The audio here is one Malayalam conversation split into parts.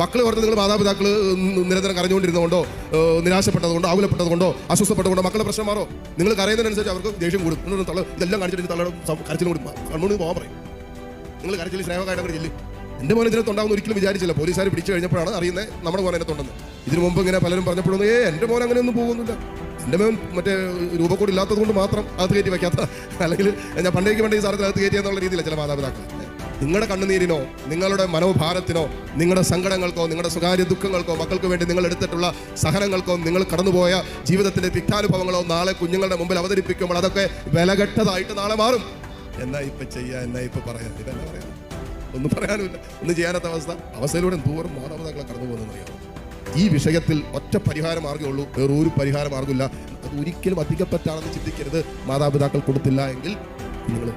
മക്കൾ പറഞ്ഞ നിങ്ങൾ മാതാപിതാക്കൾ നിരന്തരം കരഞ്ഞുകൊണ്ടിരുന്നതുകൊണ്ടോ നിരാശപ്പെട്ടതുകൊണ്ടോ ആകുലപ്പെട്ടതുകൊണ്ടോ അസ്വസ്ഥപ്പെട്ടതുകൊണ്ടോ മക്കളെ പ്രശ്നം മാറോ? നിങ്ങൾ കരയുന്നതിനനുസരിച്ച് അവർക്ക് ദേഷ്യം കൂടും. തള്ള ഇതെല്ലാം കാണിച്ചിട്ട് തള്ളയുടെ കരച്ചിലും കൂടി കണ്ണൂർ പോകാൻ പറയും. നിങ്ങൾ കരച്ചിൽ സ്നേഹകാരം ചെല്ലി. എന്റെ മോനെ ഇതിനകത്തുണ്ടാവുന്ന ഒരിക്കലും വിചാരിച്ചില്ല. പോലീസുകാർ പിടിച്ചു കഴിഞ്ഞപ്പോഴാണ് അറിയുന്നത് നമ്മുടെ മോനെ അതിനകത്തുണ്ടെന്ന് ഇതിനു മുമ്പ് ഇങ്ങനെ പലരും പറഞ്ഞപ്പോഴൊന്നും ഏ എന്റെ മോൻ അങ്ങനെയൊന്നും പോകുന്നില്ല. എന്റെ മോൻ മറ്റേ രൂപക്കൂടി ഇല്ലാത്തത് കൊണ്ട് മാത്രം അകത്ത് കയറ്റി വയ്ക്കാത്ത അല്ലെങ്കിൽ ഞാൻ പണ്ടേക്ക് പണ്ടേ ഈ സാധനത്തിൽ അകത്ത് കയറ്റിയെന്നുള്ള രീതിയില്ല ചില മാതാപിതാക്കൾ നിങ്ങളുടെ കണ്ണുനീരിനോ നിങ്ങളുടെ മനോഭാരത്തിനോ നിങ്ങളുടെ സങ്കടങ്ങൾക്കോ നിങ്ങളുടെ സ്വകാര്യ ദുഃഖങ്ങൾക്കോ മക്കൾക്ക് വേണ്ടി നിങ്ങൾ എടുത്തിട്ടുള്ള സഹനങ്ങൾക്കോ നിങ്ങൾ കടന്നുപോയ ജീവിതത്തിന്റെ തിക്താനുഭവങ്ങളോ നാളെ കുഞ്ഞുങ്ങളുടെ മുമ്പിൽ അവതരിപ്പിക്കുമ്പോൾ അതൊക്കെ വിലകെട്ടതായിട്ട് നാളെ മാറും. എന്നാ ഇപ്പം ചെയ്യുക എന്നാ ഇപ്പം പറയാം? ഇതെന്നാ പറയാം? ഒന്നും പറയാനുമില്ല. ഒന്നും ചെയ്യാനത്ത അവസ്ഥ. അവസ്ഥയിലൂടെ ദൂരം മാതാപിതാക്കളെ കടന്നു പോകുന്നറിയാം ഈ വിഷയത്തിൽ ഒറ്റ പരിഹാര മാർഗമേ ഉള്ളൂ. വേറൊരു പരിഹാര മാർഗമില്ല. അത് ഒരിക്കലും അധികപ്പറ്റാണെന്ന് ചിന്തിക്കരുത്. മാതാപിതാക്കൾ കൊടുത്തില്ല എങ്കിൽ നിങ്ങൾ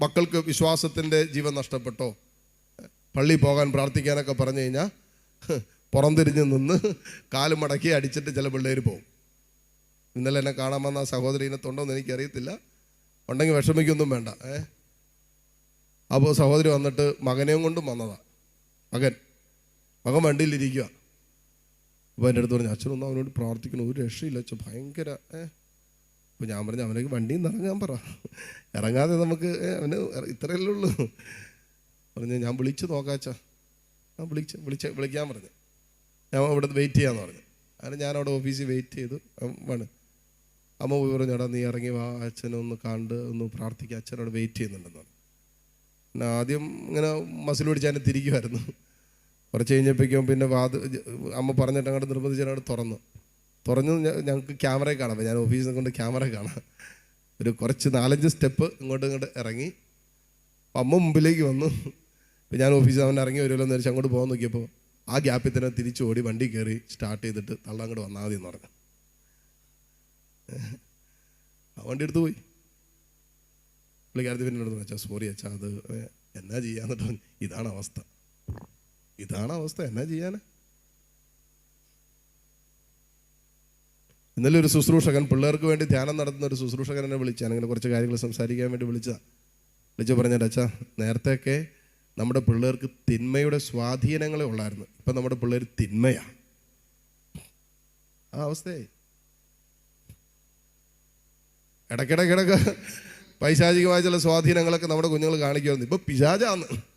മക്കൾക്ക് വിശ്വാസത്തിന്റെ ജീവൻ നഷ്ടപ്പെട്ടോ? പള്ളി പോകാൻ പ്രാർത്ഥിക്കാനൊക്കെ പറഞ്ഞു കഴിഞ്ഞാൽ പുറംതിരിഞ്ഞ് നിന്ന് കാൽ മടക്കി അടിച്ചിട്ട് ചില പിള്ളേർ പോകും ഇന്നലെ എന്നെ കാണാൻ വന്ന ആ സഹോദരീനെ എന്ന് എനിക്കറിയത്തില്ല. ഉണ്ടെങ്കിൽ വിഷമിക്കൊന്നും വേണ്ട ഏ? അപ്പോൾ സഹോദരി വന്നിട്ട് മകനെയും കൊണ്ടും വന്നതാണ് മകൻ മകൻ വണ്ടിയിലിരിക്കുക അപ്പോൾ എന്റെ അടുത്ത് പറഞ്ഞു അച്ഛനൊന്നും അവനോട് പ്രാർത്ഥിക്കണം ഒരു രക്ഷയില്ല അച്ഛൻ ഭയങ്കര ഏ? അപ്പോൾ ഞാൻ പറഞ്ഞു അവനേക്ക് വണ്ടിയിൽ നിന്ന് ഇറങ്ങാൻ പറ. ഇറങ്ങാതെ നമുക്ക് അവന് ഇത്രയല്ലേ ഉള്ളൂ. പറഞ്ഞു ഞാൻ വിളിച്ച് നോക്കാച്ചാ. ഞാൻ വിളിച്ച് വിളിച്ച് വിളിക്കാൻ പറഞ്ഞു. ഞാൻ അവിടെ വെയിറ്റ് ചെയ്യാന്ന് പറഞ്ഞു. അങ്ങനെ ഞാൻ അവിടെ ഓഫീസിൽ വെയിറ്റ് ചെയ്തു വേണം. അമ്മ പോയി പറഞ്ഞു എടാ നീ ഇറങ്ങി വാ അച്ഛനെ ഒന്ന് കണ്ട് ഒന്ന് പ്രാർത്ഥിക്കുക അച്ഛനോട് വെയിറ്റ് ചെയ്യുന്നുണ്ടെന്ന് പറഞ്ഞു. പിന്നെ ആദ്യം ഇങ്ങനെ മസിൽ പിടിച്ച് അതിനെ തിരിക്കുമായിരുന്നു കുറച്ച് കഴിഞ്ഞപ്പോഴേക്കും പിന്നെ വാത് അമ്മ പറഞ്ഞിട്ട് അങ്ങോട്ട് നിർബന്ധിച്ച് അങ്ങോട്ട് തുറന്നു. തുറന്നു ഞങ്ങൾക്ക് ക്യാമറയിൽ കാണാം. ഞാൻ ഓഫീസിൽ കൊണ്ട് ക്യാമറ കാണാം. ഒരു കുറച്ച് നാലഞ്ച് സ്റ്റെപ്പ് ഇങ്ങോട്ട് ഇങ്ങോട്ട് ഇറങ്ങി. അപ്പം അമ്മ മുമ്പിലേക്ക് വന്നു. ഇപ്പം ഞാൻ ഓഫീസിൽ അവൻ ഇറങ്ങി വരുമല്ലോ എന്ന് വെച്ചാൽ അങ്ങോട്ട് പോകാൻ നോക്കിയപ്പോൾ ആ ഗ്യാപ്പിൽ തന്നെ തിരിച്ചു ഓടി വണ്ടി കയറി സ്റ്റാർട്ട് ചെയ്തിട്ട് തള്ള അങ്ങോട്ട് വന്നാൽ മതി എന്ന് പറഞ്ഞു. ആ വണ്ടി എടുത്ത് പോയി. പുള്ളിക്കാരത്തി പിന്നെ എടുത്ത് വെച്ചാൽ സോറി അച്ഛാ അത് എന്നാ ചെയ്യാന്നിട്ട് ഇതാണ് അവസ്ഥ. ഇതാണ് അവസ്ഥ. എന്നാ ചെയ്യാനാ? ഇന്നലെ ഒരു ശുശ്രൂഷകൻ പിള്ളേർക്ക് വേണ്ടി ധ്യാനം നടത്തുന്ന ഒരു ശുശ്രൂഷകൻ എന്നെ വിളിച്ചാണ് അങ്ങനെ കുറച്ച് കാര്യങ്ങൾ സംസാരിക്കാൻ വേണ്ടി വിളിച്ചതാ. വിളിച്ചു പറഞ്ഞിട്ട് അച്ഛാ നേരത്തെയൊക്കെ നമ്മുടെ പിള്ളേർക്ക് തിന്മയുടെ സ്വാധീനങ്ങളെ ഉള്ളായിരുന്നു. ഇപ്പം നമ്മുടെ പിള്ളേർ തിന്മയാണ് ആ അവസ്ഥയെ ഇടയ്ക്കിടയ്ക്കിടയ്ക്ക് പൈശാചികമായ ചില സ്വാധീനങ്ങളൊക്കെ നമ്മുടെ കുഞ്ഞുങ്ങൾ കാണിക്കുമായിരുന്നു. ഇപ്പം പിശാചാന്ന്.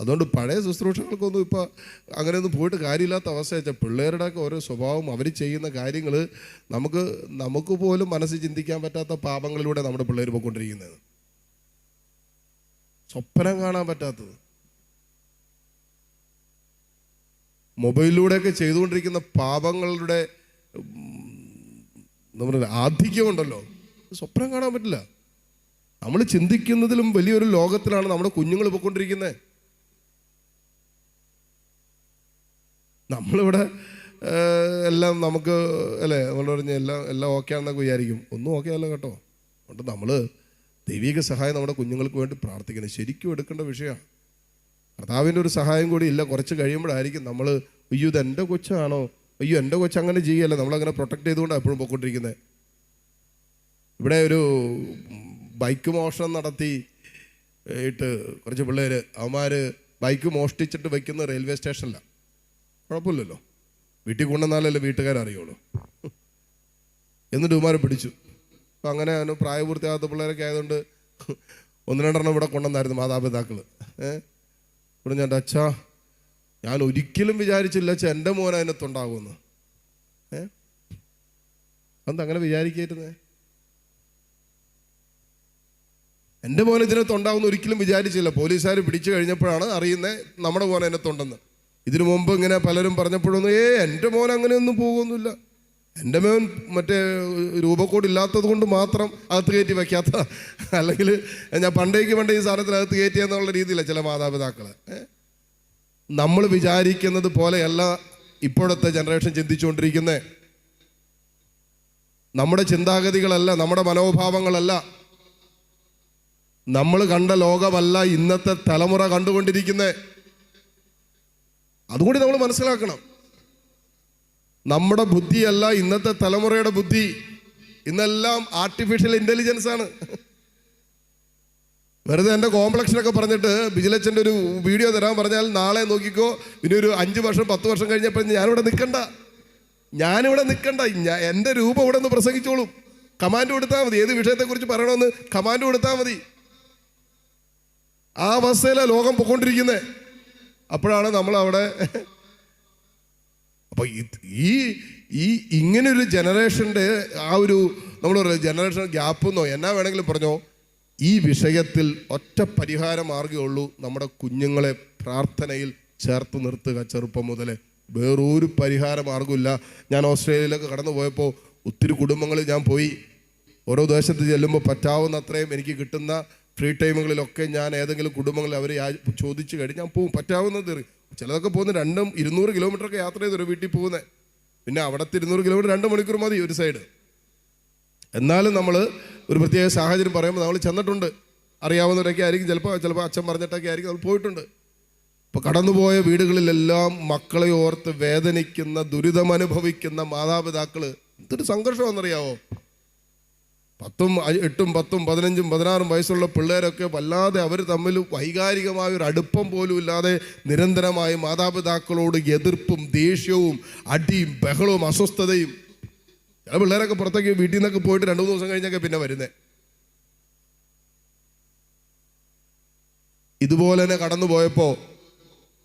അതുകൊണ്ട് പഴയ ശുശ്രൂഷകൾക്കൊന്നും ഇപ്പോൾ അങ്ങനെയൊന്നും പോയിട്ട് കാര്യമില്ലാത്ത അവസ്ഥ പിള്ളേരുടെ ഒക്കെ ഓരോ സ്വഭാവം അവർ ചെയ്യുന്ന കാര്യങ്ങൾ നമുക്ക് നമുക്ക് പോലും മനസ്സിൽ ചിന്തിക്കാൻ പറ്റാത്ത പാപങ്ങളിലൂടെ നമ്മുടെ പിള്ളേർ പോയിക്കൊണ്ടിരിക്കുന്നത്. സ്വപ്നം കാണാൻ പറ്റാത്തത്. മൊബൈലിലൂടെയൊക്കെ ചെയ്തുകൊണ്ടിരിക്കുന്ന പാപങ്ങളുടെ നമ്മുടെ ആധിക്യമുണ്ടല്ലോ സ്വപ്നം കാണാൻ പറ്റില്ല. നമ്മൾ ചിന്തിക്കുന്നതിലും വലിയൊരു ലോകത്തിലാണ് നമ്മുടെ കുഞ്ഞുങ്ങൾ പോയിക്കൊണ്ടിരിക്കുന്നത്. നമ്മളിവിടെ എല്ലാം നമുക്ക് അല്ലേ നമ്മൾ പറഞ്ഞ എല്ലാം എല്ലാം ഓക്കെ ആണെന്നൊക്കെ വിചാരിക്കും. ഒന്നും ഓക്കെ അല്ല കേട്ടോ. അതുകൊണ്ട് നമ്മൾ ദൈവിക സഹായം നമ്മുടെ കുഞ്ഞുങ്ങൾക്ക് വേണ്ടി പ്രാർത്ഥിക്കണം. ശരിക്കും എടുക്കേണ്ട വിഷയമാണ് കർത്താവിന്റെ ഒരു സഹായം കൂടി ഇല്ല. കുറച്ച് കഴിയുമ്പോഴായിരിക്കും നമ്മൾ അയ്യോ ഇത് എന്റെ കൊച്ചാണോ? അയ്യോ എന്റെ കൊച്ചു അങ്ങനെ ചെയ്യല്ല? നമ്മളങ്ങനെ പ്രൊട്ടക്ട് ചെയ്തുകൊണ്ടാണ് എപ്പോഴും പോയിക്കൊണ്ടിരിക്കുന്നത് ഇവിടെ ഒരു ബൈക്ക് മോഷണം നടത്തി ഇട്ട് കുറച്ച് പിള്ളേർ അവന്മാർ ബൈക്ക് മോഷ്ടിച്ചിട്ട് വയ്ക്കുന്ന റെയിൽവേ സ്റ്റേഷനിലാണ് കുഴപ്പമില്ലല്ലോ. വീട്ടിൽ കൊണ്ടുവന്നാലല്ലേ വീട്ടുകാരറിയുള്ളൂ. എന്നിട്ട് ഉമാരെ പിടിച്ചു. അപ്പം അങ്ങനെ അവന് പ്രായപൂർത്തിയാകാത്ത പിള്ളേരൊക്കെ ആയതുകൊണ്ട് ഒന്ന് രണ്ടെണ്ണം ഇവിടെ കൊണ്ടുവന്നായിരുന്നു മാതാപിതാക്കൾ ഏഹ് ഇവിടെ ഞാൻ അച്ഛാ ഞാൻ ഒരിക്കലും വിചാരിച്ചില്ല അച്ഛാ എന്റെ മോൻ അതിനകത്തുണ്ടാകുമെന്ന് ഏ? അന്ന് അങ്ങനെ വിചാരിക്കായിരുന്നേ? എന്റെ മോൻ ഇതിനകത്തുണ്ടാകുമെന്ന് ഒരിക്കലും വിചാരിച്ചില്ല. പോലീസുകാർ പിടിച്ചു കഴിഞ്ഞപ്പോഴാണ് അറിയുന്നത് നമ്മുടെ മോൻ അതിനകത്തുണ്ടെന്ന് ഇതിനു മുമ്പ് ഇങ്ങനെ പലരും പറഞ്ഞപ്പോഴൊന്നും ഏ എന്റെ മോൻ അങ്ങനെയൊന്നും പോകുന്നില്ല. എന്റെ മോൻ മറ്റേ രൂപക്കോട് ഇല്ലാത്തത് കൊണ്ട് മാത്രം അകത്ത് കയറ്റി വയ്ക്കാത്ത. അല്ലെങ്കിൽ ഞാൻ പണ്ടേക്ക് പണ്ടേ ഈ സാധനത്തിൽ അകത്ത് കയറ്റി എന്നുള്ള രീതിയിലാണ് ചില മാതാപിതാക്കൾ നമ്മൾ വിചാരിക്കുന്നത് പോലെയല്ല ഇപ്പോഴത്തെ ജനറേഷൻ ചിന്തിച്ചുകൊണ്ടിരിക്കുന്നത് നമ്മുടെ ചിന്താഗതികളല്ല നമ്മുടെ മനോഭാവങ്ങളല്ല. നമ്മൾ കണ്ട ലോകമല്ല ഇന്നത്തെ തലമുറ കണ്ടുകൊണ്ടിരിക്കുന്നത് അതുകൂടി നമ്മൾ മനസ്സിലാക്കണം. നമ്മുടെ ബുദ്ധിയല്ല ഇന്നത്തെ തലമുറയുടെ ബുദ്ധി. ഇന്നെല്ലാം ആർട്ടിഫിഷ്യൽ ഇന്റലിജൻസ് ആണ്. വെറുതെ എന്റെ കോംപ്ലക്ഷനൊക്കെ പറഞ്ഞിട്ട് ബിജിലച്ചന്റെ ഒരു വീഡിയോ തരാൻ പറഞ്ഞാൽ നാളെ നോക്കിക്കോ പിന്നെ ഒരു അഞ്ച് വർഷം പത്ത് വർഷം കഴിഞ്ഞപ്പോൾ ഞാനിവിടെ നിൽക്കണ്ട. ഞാനിവിടെ നിൽക്കണ്ട. എന്റെ രൂപം ഇവിടെ നിന്ന് പ്രസംഗിച്ചോളും. കമാൻഡ് കൊടുത്താൽ മതി. ഏത് വിഷയത്തെക്കുറിച്ച് പറയണമെന്ന് കമാൻഡ് കൊടുത്താൽ മതി. ആ അവസ്ഥയിലാണ് ലോകം പൊക്കൊണ്ടിരിക്കുന്നത് അപ്പോഴാണ് നമ്മൾ അവിടെ അപ്പൊ ഈ ഈ ഇങ്ങനെ ഒരു ജനറേഷന്റെ ആ ഒരു നമ്മൾ ജനറേഷൻ ഗ്യാപ്പ് എന്നോ എന്നാ വേണമെങ്കിലും പറഞ്ഞോ ഈ വിഷയത്തിൽ ഒറ്റ പരിഹാര മാർഗമുള്ളൂ നമ്മുടെ കുഞ്ഞുങ്ങളെ പ്രാർത്ഥനയിൽ ചേർത്ത് നിർത്തുക ചെറുപ്പം മുതലേ. വേറൊരു പരിഹാര മാർഗമില്ല. ഞാൻ ഓസ്ട്രേലിയയിലൊക്കെ കടന്നു പോയപ്പോൾ ഒത്തിരി കുടുംബങ്ങളിൽ ഞാൻ പോയി. ഓരോ ദേശത്ത് ചെല്ലുമ്പോൾ പറ്റാവുന്ന അത്രയും എനിക്ക് കിട്ടുന്ന ഫ്രീ ടൈമുകളിലൊക്കെ ഞാൻ ഏതെങ്കിലും കുടുംബങ്ങളിൽ അവരെ ചോദിച്ചു കഴിഞ്ഞ് ഞാൻ പോകും പറ്റാവുന്നത് ചിലതൊക്കെ പോകുന്ന രണ്ടും ഇരുന്നൂറ് കിലോമീറ്ററൊക്കെ യാത്ര ചെയ്തൊരു വീട്ടിൽ പോകുന്നത് പിന്നെ അവിടുത്തെ ഇരുന്നൂറ് കിലോമീറ്റർ രണ്ട് മണിക്കൂർ മതി ഒരു സൈഡ് എന്നാലും നമ്മൾ ഒരു പ്രത്യേക സാഹചര്യം പറയുമ്പോൾ നമ്മൾ ചെന്നിട്ടുണ്ട്. അറിയാവുന്നവരൊക്കെ ആയിരിക്കും. ചിലപ്പോൾ ചിലപ്പോൾ അച്ഛൻ പറഞ്ഞിട്ടൊക്കെ ആയിരിക്കും നമ്മൾ പോയിട്ടുണ്ട്. ഇപ്പോൾ കടന്നുപോയ വീടുകളിലെല്ലാം മക്കളെ ഓർത്ത് വേദനിക്കുന്ന ദുരിതമനുഭവിക്കുന്ന മാതാപിതാക്കൾ എന്തൊരു സംഘർഷമാണെന്നറിയാവോ? പത്തും എട്ടും പത്തും പതിനഞ്ചും പതിനാറും വയസ്സുള്ള പിള്ളേരൊക്കെ വല്ലാതെ അവർ തമ്മിൽ വൈകാരികമായ ഒരു അടുപ്പം പോലും ഇല്ലാതെ നിരന്തരമായി മാതാപിതാക്കളോട് എതിർപ്പും ദേഷ്യവും അടിയും ബഹളവും അസ്വസ്ഥതയും. ചില പിള്ളേരൊക്കെ പുറത്തേക്ക് വീട്ടിൽ നിന്നൊക്കെ പോയിട്ട് രണ്ടു മൂന്ന് ദിവസം കഴിഞ്ഞൊക്കെ പിന്നെ വരുന്നത് ഇതുപോലെ തന്നെ കടന്നു പോയപ്പോൾ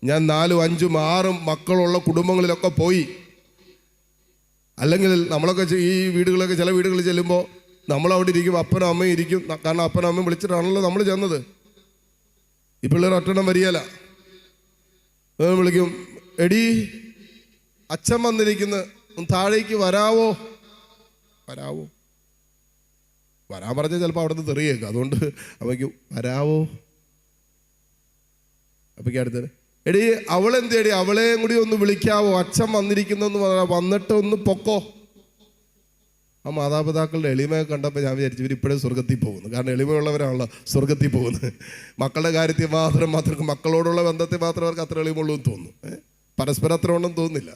ഞാൻ നാലും അഞ്ചും ആറും മക്കളുള്ള കുടുംബങ്ങളിലൊക്കെ പോയി. അല്ലെങ്കിൽ നമ്മളൊക്കെ ഈ വീടുകളൊക്കെ ചില വീടുകളിൽ ചെല്ലുമ്പോൾ നമ്മളവിടെ ഇരിക്കും അപ്പനും അമ്മയും ഇരിക്കും. കാരണം അപ്പനും അമ്മയും വിളിച്ചിട്ടാണല്ലോ നമ്മൾ ചെന്നത്. ഈ പിള്ളേർ ഒറ്റണം വരികയല്ല. വിളിക്കും. എടി അച്ഛൻ വന്നിരിക്കുന്നു. താഴേക്ക് വരാവോ? വരാവോ? വരാൻ പറഞ്ഞാൽ ചിലപ്പോൾ അവിടെ നിന്ന് തെറിയേക്കും. അതുകൊണ്ട് അവയ്ക്ക് വരാവോ? അപ്പൊക്ക് അടുത്തത് എടി അവളെന്തേടി അവളെയും കൂടി ഒന്ന് വിളിക്കാവോ? അച്ഛൻ വന്നിരിക്കുന്നെന്ന് പറഞ്ഞാൽ വന്നിട്ട് ഒന്ന് പൊക്കോ. ആ മാതാപിതാക്കളുടെ എളിമയെ കണ്ടപ്പോൾ ഞാൻ വിചാരിച്ചു ഇവർ ഇപ്പോഴും സ്വർഗത്തിൽ പോകുന്നു. കാരണം എളിമയുള്ളവരാണല്ലോ സ്വർഗത്തിൽ പോകുന്നത്. മക്കളുടെ കാര്യത്തിൽ മാത്രം മാത്രം മക്കളോടുള്ള ബന്ധത്തിൽ മാത്രം അവർക്ക് അത്ര എളിമുള്ളൂ എന്ന് തോന്നുന്നു? പരസ്പരം അത്ര ഉണ്ടെന്ന് തോന്നുന്നില്ല.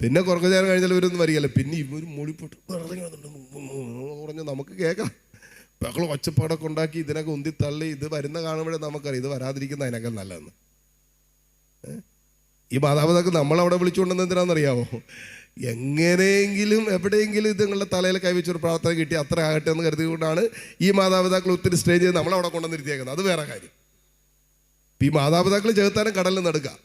പിന്നെ കുറച്ച് നേരം കഴിഞ്ഞാൽ ഇവരൊന്നും വരികയല്ല. പിന്നെ ഇവർ മൂടിപ്പോട്ട് പറഞ്ഞ് നമുക്ക് കേൾക്കാം. മക്കൾ ഒച്ചപ്പാടൊക്കെ ഉണ്ടാക്കി ഇതിനൊക്കെ ഉന്തി തള്ളി ഇത് വരുന്ന കാണുമ്പോഴേ നമുക്കറിയാം ഇത് വരാതിരിക്കുന്ന അതിനൊക്കെ നല്ലതെന്ന്. ഈ മാതാപിതാക്കൾ നമ്മളവിടെ വിളിച്ചുകൊണ്ടെന്ന് എന്തിനാണെന്നറിയാമോ എങ്ങനെയെങ്കിലും എവിടെയെങ്കിലും ഇത് നിങ്ങളുടെ തലയിൽ കൈവച്ചൊരു പ്രാർത്ഥന കിട്ടി അത്ര ആകട്ടെ എന്ന് കരുതിക്കൊണ്ടാണ് ഈ മാതാപിതാക്കൾ ഒത്തിരി സ്റ്റേ ചെയ്ത് നമ്മളവിടെ കൊണ്ടുവന്നിരുത്തിയേക്കുന്നത് അത് വേറെ കാര്യം. ഈ മാതാപിതാക്കൾ ചേർത്താനും കടലിൽ നടക്കുക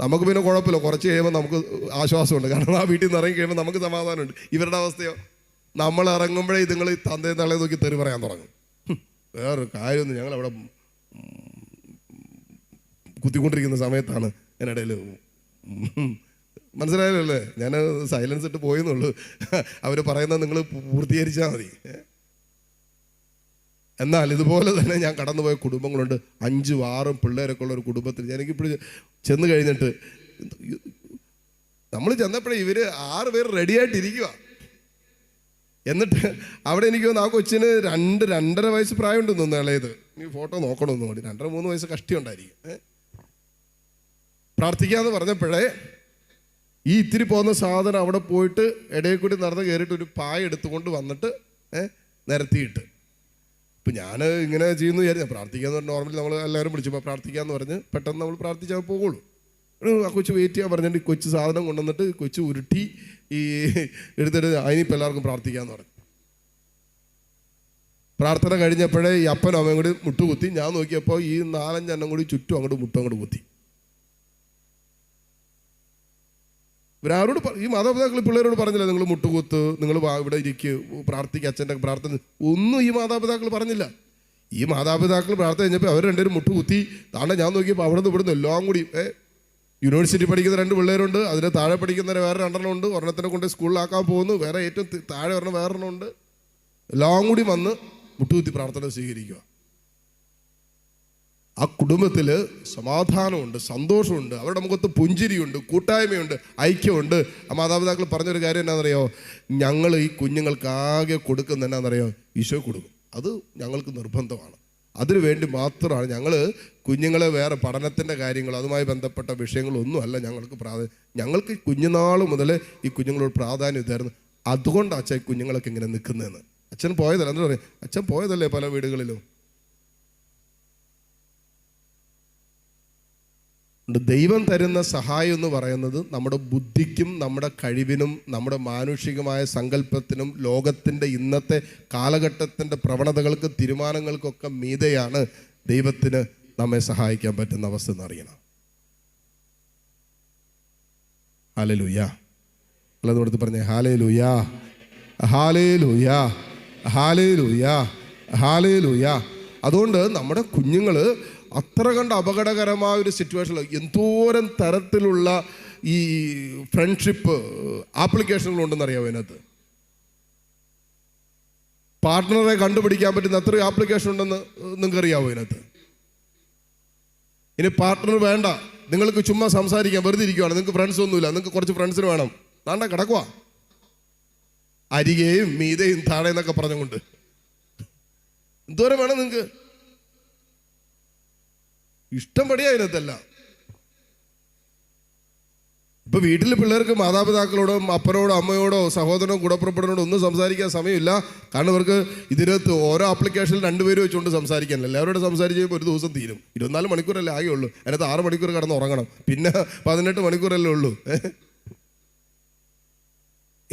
നമുക്ക് പിന്നെ കുഴപ്പമില്ല. കുറച്ച് കഴിയുമ്പോൾ നമുക്ക് ആശ്വാസമുണ്ട്. കാരണം ആ വീട്ടിൽ നിന്ന് ഇറങ്ങി കഴിയുമ്പോൾ നമുക്ക് സമാധാനമുണ്ട്. ഇവരുടെ അവസ്ഥയോ? നമ്മൾ ഇറങ്ങുമ്പോഴേ ഇതുങ്ങൾ തന്തേ തള്ളേ നോക്കി തെറി പറയാൻ തുടങ്ങും. വേറൊരു കാര്യമൊന്നും ഞങ്ങളവിടെ കുത്തിക്കൊണ്ടിരിക്കുന്ന സമയത്താണ് ഞാനിടയിൽ മനസ്സിലായല്ലോ ഞാൻ സൈലൻസ് ഇട്ട് പോയെന്നുള്ളൂ. അവർ പറയുന്നത് നിങ്ങൾ പൂർത്തീകരിച്ചാൽ മതി. എന്നാൽ ഇതുപോലെ തന്നെ ഞാൻ കടന്നുപോയ കുടുംബങ്ങളുണ്ട്. അഞ്ചും ആറും പിള്ളേരൊക്കെ ഉള്ള ഒരു കുടുംബത്തിൽ എനിക്കിപ്പോഴും ചെന്ന് കഴിഞ്ഞിട്ട് നമ്മൾ ചെന്നപ്പോഴേ ഇവർ ആറ് പേർ റെഡി ആയിട്ടിരിക്കുക എന്നിട്ട് അവിടെ എനിക്ക് തോന്നുന്നു ആ കൊച്ചിന് രണ്ട് രണ്ടര വയസ്സ് പ്രായമുണ്ട് തോന്നുന്നു ഇളയത്. നീ ഫോട്ടോ നോക്കണമെന്ന് വേണ്ടി രണ്ടര മൂന്ന് വയസ്സ് കഷ്ടി ഉണ്ടായിരിക്കും. ഏ? പ്രാർത്ഥിക്കാന്ന് പറഞ്ഞപ്പോഴേ ഈ ഇത്തിരി പോകുന്ന സാധനം അവിടെ പോയിട്ട് ഇടയിൽ കൂടി നടന്ന് കയറിയിട്ട് ഒരു പായ എടുത്തുകൊണ്ട് വന്നിട്ട് നിരത്തിയിട്ട്. ഇപ്പം ഞാൻ ഇങ്ങനെ ചെയ്യുന്നു വിചാരിച്ചു പ്രാർത്ഥിക്കാന്ന് പറഞ്ഞാൽ നോർമലി നമ്മൾ എല്ലാവരും വിളിച്ചപ്പോൾ പ്രാർത്ഥിക്കാന്ന് പറഞ്ഞ് പെട്ടെന്ന് നമ്മൾ പ്രാർത്ഥിച്ചാൽ പോകുള്ളൂ ആ കൊച്ചു വെയിറ്റ് ചെയ്യാൻ പറഞ്ഞിട്ട് കൊച്ചു സാധനം കൊണ്ടുവന്നിട്ട് കൊച്ചു ഉരുട്ടി ഈ എടുത്തിട്ട് അതിനിപ്പോൾ എല്ലാവർക്കും പ്രാർത്ഥിക്കാന്ന് പറഞ്ഞു. പ്രാർത്ഥന കഴിഞ്ഞപ്പോഴേ ഈ അപ്പനും അമ്മയും കൂടി മുട്ടുകുത്തി. ഞാൻ നോക്കിയപ്പോൾ ഈ നാലഞ്ചെണ്ണം കൂടി ചുറ്റും അങ്ങോട്ട് മുട്ടും അങ്ങോട്ട് കുത്തി. ഇവരാരോട് ഈ മാതാപിതാക്കൾ പിള്ളേരോട് പറഞ്ഞില്ല നിങ്ങൾ മുട്ടുകുത്ത് നിങ്ങൾ ഇവിടെ ഇരിക്കുക പ്രാർത്ഥിക്കുക അച്ഛന്റെ പ്രാർത്ഥന. ഒന്നും ഈ മാതാപിതാക്കൾ പറഞ്ഞില്ല. ഈ മാതാപിതാക്കൾ പ്രാർത്ഥന കഴിഞ്ഞപ്പോൾ അവർ രണ്ടുപേരും മുട്ടുകുത്തി താണ്ട ഞാൻ നോക്കിയപ്പോൾ അവിടെ നിന്ന് ഇവിടുന്ന് എല്ലാം കൂടി യൂണിവേഴ്സിറ്റി പഠിക്കുന്ന രണ്ട് പിള്ളേരുണ്ട് അതിന് താഴെ പഠിക്കുന്ന വേറെ രണ്ടെണ്ണം ഉണ്ട് ഒരെണ്ണത്തിനെ കൊണ്ട് സ്കൂളിലാക്കാൻ പോകുന്നു വേറെ ഏറ്റവും താഴെ ഒരെണ്ണം വേറെ എണ്ണം ഉണ്ട്. എല്ലാം കൂടി വന്ന് മുട്ടുകുത്തി പ്രാർത്ഥന സ്വീകരിക്കുക ആ കുടുംബത്തിൽ സമാധാനമുണ്ട് സന്തോഷമുണ്ട് അവരുടെ മുഖത്ത് പുഞ്ചിരിയുണ്ട് കൂട്ടായ്മയുണ്ട് ഐക്യമുണ്ട്. ആ മാതാപിതാക്കൾ പറഞ്ഞൊരു കാര്യം എന്നാണെന്നറിയോ ഞങ്ങൾ ഈ കുഞ്ഞുങ്ങൾക്ക് ആകെ കൊടുക്കുന്ന എന്നാണെന്നറിയോ ഈശോ കൊടുക്കും. അത് ഞങ്ങൾക്ക് നിർബന്ധമാണ്. അതിനു വേണ്ടി മാത്രമാണ് ഞങ്ങൾ കുഞ്ഞുങ്ങളെ വേറെ പഠനത്തിന്റെ കാര്യങ്ങൾ അതുമായി ബന്ധപ്പെട്ട വിഷയങ്ങളൊന്നുമല്ല ഞങ്ങൾക്ക് പ്രാധാന്യം ഞങ്ങൾക്ക് കുഞ്ഞുനാൾ മുതൽ ഈ കുഞ്ഞുങ്ങളോട് പ്രാധാന്യം ഇതായിരുന്നു. അതുകൊണ്ടാണ് അച്ഛൻ കുഞ്ഞുങ്ങളൊക്കെ ഇങ്ങനെ നിൽക്കുന്നതെന്ന്. അച്ഛൻ പോയതല്ല എന്താ പറയുക അച്ഛൻ പോയതല്ലേ പല വീടുകളിലും? ദൈവം തരുന്ന സഹായം എന്ന് പറയുന്നത് നമ്മുടെ ബുദ്ധിക്കും നമ്മുടെ കഴിവിനും നമ്മുടെ മാനുഷികമായ സങ്കല്പത്തിനും ലോകത്തിന്റെ ഇന്നത്തെ കാലഘട്ടത്തിന്റെ പ്രവണതകൾക്ക് തീരുമാനങ്ങൾക്കൊക്കെ മീതെയാണ് ദൈവത്തിന് നമ്മെ സഹായിക്കാൻ പറ്റുന്ന അവസ്ഥ എന്നറിയണം ഹാലേ ലുയാ ഉള്ളത് കൊടുത്ത് പറഞ്ഞേ ഹാലേ ലുയാ ഹാലേ ലുയാ ഹാലേ ലുയാ ഹാലേ ലുയാ അതുകൊണ്ട് നമ്മുടെ കുഞ്ഞുങ്ങൾ അത്ര കണ്ട് അപകടകരമായ ഒരു സിറ്റുവേഷനിൽ എന്തോരം തരത്തിലുള്ള ഈ ഫ്രണ്ട്ഷിപ്പ് ആപ്ലിക്കേഷനുകളുണ്ടെന്ന് അറിയാമോ അതിനകത്ത്? പാർട്ട്ണറെ കണ്ടുപിടിക്കാൻ പറ്റുന്ന അത്രയും ആപ്ലിക്കേഷൻ ഉണ്ടെന്ന് നിങ്ങൾക്ക് അറിയാമോ അതിനകത്ത്? ഇനി പാർട്ട്ണർ വേണ്ട. നിങ്ങൾക്ക് ചുമ്മാ സംസാരിക്കാൻ വെറുതെ ഇരിക്കുവാണ്. നിങ്ങൾക്ക് ഫ്രണ്ട്സ് ഒന്നുമില്ല. നിങ്ങൾക്ക് കുറച്ച് ഫ്രണ്ട്സിന് വേണം. നാണ്ട കിടക്കുക അരികെയും മീതയും താഴെ എന്നൊക്കെ പറഞ്ഞുകൊണ്ട്. എന്തോരം വേണം നിങ്ങൾക്ക്? ഇഷ്ടം അതിനകത്തല്ല ഇപ്പൊ വീട്ടിലെ പിള്ളേർക്ക് മാതാപിതാക്കളോടോ അപ്പനോടോ അമ്മയോടോ സഹോദരനോ കൂടപ്പുറപ്പെടുന്നോടോ ഒന്നും സംസാരിക്കാൻ സമയമില്ല. കാരണം ഇവർക്ക് ഇതിനകത്ത് ഓരോ ആപ്ലിക്കേഷനിൽ രണ്ടുപേരും വെച്ചുകൊണ്ട് സംസാരിക്കാനില്ല എല്ലാവരോടും സംസാരിച്ച് ഒരു ദിവസം തീരും. ഇരുപത്തിനാല് മണിക്കൂറല്ലേ ആകെ ഉള്ളൂ അതിനകത്ത് ആറ് മണിക്കൂർ കടന്ന് ഉറങ്ങണം. പിന്നെ പതിനെട്ട് മണിക്കൂറല്ലേ ഉള്ളൂ.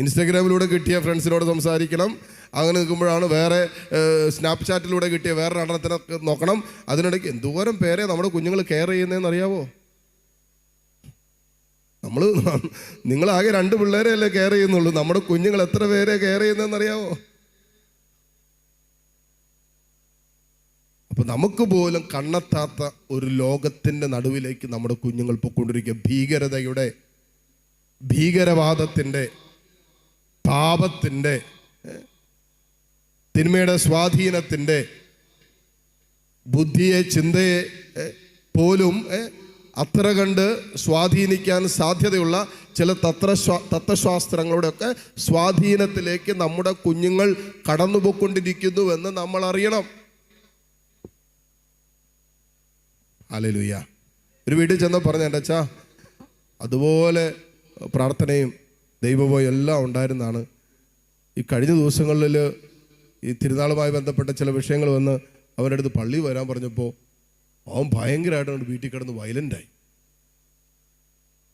ഇൻസ്റ്റാഗ്രാമിലൂടെ കിട്ടിയ ഫ്രണ്ട്സിനോട് സംസാരിക്കണം. അങ്ങനെ നിൽക്കുമ്പോഴാണ് വേറെ സ്നാപ്ചാറ്റിലൂടെ കിട്ടിയ വേറെ എണ്ണത്തിനെ നോക്കണം. അതിനിടയ്ക്ക് എന്തോരം പേരെ നമ്മുടെ കുഞ്ഞുങ്ങൾ കെയർ ചെയ്യുന്നതെന്ന് അറിയാവോ നമ്മൾ നിങ്ങളാകെ രണ്ട് പിള്ളേരെ അല്ലേ കെയർ ചെയ്യുന്നുള്ളൂ. നമ്മുടെ കുഞ്ഞുങ്ങൾ എത്ര പേരെ കെയർ ചെയ്യുന്നതെന്ന് അറിയാവോ അപ്പൊ നമുക്ക് പോലും കണ്ണെത്താത്ത ഒരു ലോകത്തിന്റെ നടുവിലേക്ക് നമ്മുടെ കുഞ്ഞുങ്ങൾ പൊക്കൊണ്ടിരിക്കുക ഭീകരതയുടെ ഭീകരവാദത്തിന്റെ പാപത്തിന്റെ ഏ, തിന്മയുടെ സ്വാധീനത്തിന്റെ ബുദ്ധിയെ ചിന്തയെ പോലും അത്ര കണ്ട് സ്വാധീനിക്കാൻ സാധ്യതയുള്ള ചില തത്രശ്വാ തത്വശാസ്ത്രങ്ങളുടെയൊക്കെ സ്വാധീനത്തിലേക്ക് നമ്മുടെ കുഞ്ഞുങ്ങൾ കടന്നുപോയിക്കൊണ്ടിരിക്കുന്നുവെന്ന് നമ്മൾ അറിയണം. അലലുയ്യ ഒരു വീട്ടിൽ ചെന്ന് പറഞ്ഞ എന്റെ അച്ഛാ അതുപോലെ പ്രാർത്ഥനയും ദൈവമോ എല്ലാം ഉണ്ടായിരുന്നതാണ് ഈ കഴിഞ്ഞ ദിവസങ്ങളിൽ ഈ തിരുനാളുമായി ബന്ധപ്പെട്ട ചില വിഷയങ്ങൾ വന്ന് അവരുടെ അടുത്ത് പള്ളി വരാൻ പറഞ്ഞപ്പോൾ അവൻ ഭയങ്കരമായിട്ട് വീട്ടിൽ കിടന്ന് വയലന്റായി